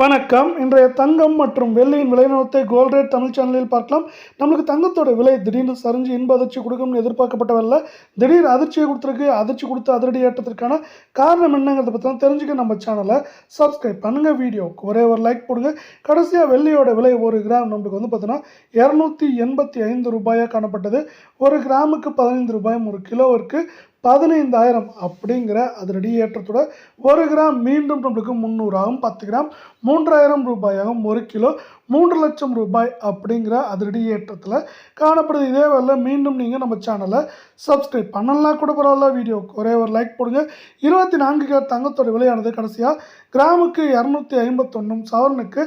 வணக்கம். இன்றைய தங்கம் மற்றும் வெள்ளியின் விலை நிலத்தை கோல்ட் ரேட் தமிழ் சேனலில் பார்க்கலாம். நம்மளுக்கு தங்கத்தோட விலை திடீர்னு சரிஞ்சு இன்ப அதிர்ச்சி கொடுக்கும்னு எதிர்பார்க்கப்பட்டவரில் திடீர் அதிர்ச்சியை கொடுத்துருக்கு. அதிர்ச்சி கொடுத்த அதிரடி ஏற்றத்திற்கான காரணம் என்னங்கிறத பற்றி தான் தெரிஞ்சுக்க நம்ம சேனலை சப்ஸ்கிரைப் பண்ணுங்கள் வீடியோவுக்கு ஒரே ஒரு லைக் போடுங்க. கடைசியாக வெள்ளியோட விலை ஒரு கிராம் நம்மளுக்கு வந்து பார்த்தீங்கன்னா இரநூத்தி எண்பத்தி ஐந்து ரூபாயாக காணப்பட்டது. ஒரு கிராமுக்கு பதினைந்து ரூபாயும் ஒரு கிலோவிற்கு பதினைந்தாயிரம் அப்படிங்கிற அதிரடி ஏற்றத்தோட ஒரு கிராம் மீண்டும் நம்மளுக்கு முந்நூறாகும் பத்து கிராம் மூன்றாயிரம் ரூபாயாகும் ஒரு கிலோ மூன்று லட்சம் ரூபாய் அப்படிங்கிற அதிரடி ஏற்றத்தில் காணப்படுது. இதே வேலை மீண்டும் நீங்கள் நம்ம சேனலை சப்ஸ்கிரைப் பண்ணலாம் கூட பரவாயில்ல. வீடியோ ஒரே ஒரு லைக் போடுங்க. இருபத்தி நான்கு கிலோ தங்கத்தோட விலையானது கடைசியாக கிராமுக்கு இரநூத்தி ஐம்பத்தொன்னும் சவரனுக்கு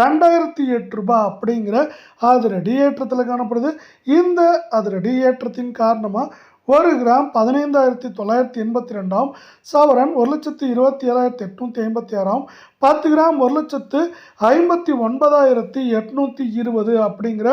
ரெண்டாயிரத்தி எட்டு ரூபாய் அப்படிங்கிற அதிரடி ஏற்றத்தில் காணப்படுது. இந்த அதிரடி ஏற்றத்தின் காரணமாக ஒரு கிராம் பதினைந்தாயிரத்தி தொள்ளாயிரத்தி எண்பத்தி ரெண்டாம் சவரன் ஒரு லட்சத்து இருபத்தி ஏழாயிரத்தி எட்நூற்றி ஐம்பத்தி ஆறாம் பத்து கிராம் ஒரு லட்சத்து ஐம்பத்தி ஒன்பதாயிரத்தி எட்நூற்றி இருபது அப்படிங்கிற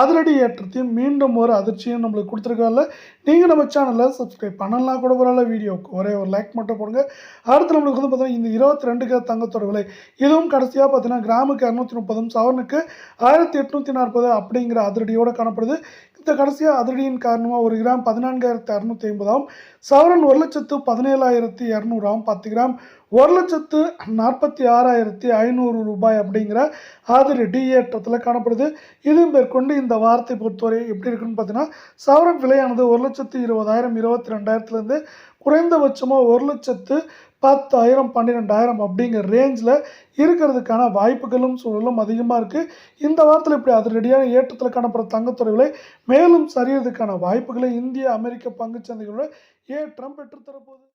அதிரடி ஏற்றத்தையும் மீண்டும் ஒரு அதிர்ச்சியும் நம்மளுக்கு கொடுத்துருக்கால நீங்கள் நம்ம சேனலில் சப்ஸ்கிரைப் பண்ணலாம் கூட பரவாயில்ல வீடியோவுக்கு ஒரே ஒரு லைக் மட்டும் போடுங்க. அடுத்து நம்மளுக்கு வந்து பார்த்தீங்கன்னா இந்த இருபத்தி ரெண்டு கிராம் தங்கத்தோட விலை இதுவும் கடைசியாக பார்த்தீங்கன்னா கிராமுக்கு இரநூத்தி முப்பதும் சவரனுக்கு ஆயிரத்தி எட்நூற்றி நாற்பது அப்படிங்கிற அதிரடியோடு காணப்படுது. இந்த கடைசியாக அதிரடியின் காரணமாக ஒரு கிராம் பதினான்கு பதினான்காயிரத்தி அறுநூற்றி ஐம்பதாம் சவரன் ஒரு லட்சத்து பதினேழாயிரத்தி இரநூறாம் பத்து கிராம் ஒரு லட்சத்து நாற்பத்தி ஆறாயிரத்தி ஐநூறு ரூபாய் அப்படிங்கிற அதிரடி ஏற்றத்தில் காணப்படுது. இது மேற்கொண்டு இந்த வாரத்தை பொறுத்தவரை எப்படி இருக்குன்னு பார்த்தீங்கன்னா சவரன் விலையானது ஒரு லட்சத்து இருபதாயிரம் இருபத்தி ரெண்டாயிரத்துலேருந்து குறைந்தபட்சமாக ஒரு லட்சத்து பத்தாயிரம் பன்னிரெண்டாயிரம் அப்படிங்கிற ரேஞ்சில் இருக்கிறதுக்கான வாய்ப்புகளும் சூழலும் அதிகமாக இருக்குது இந்த வாரத்தில் இப்படி அதிரடியான ஏற்றத்தில் காணப்படுற தங்கத்துறை விலை மேலும் சரியறதுக்கான வாய்ப்புகளை இந்திய அமெரிக்க பங்குச்சந்தைகளோட ஏற்றம் பெற்றுத்தரப்போகுது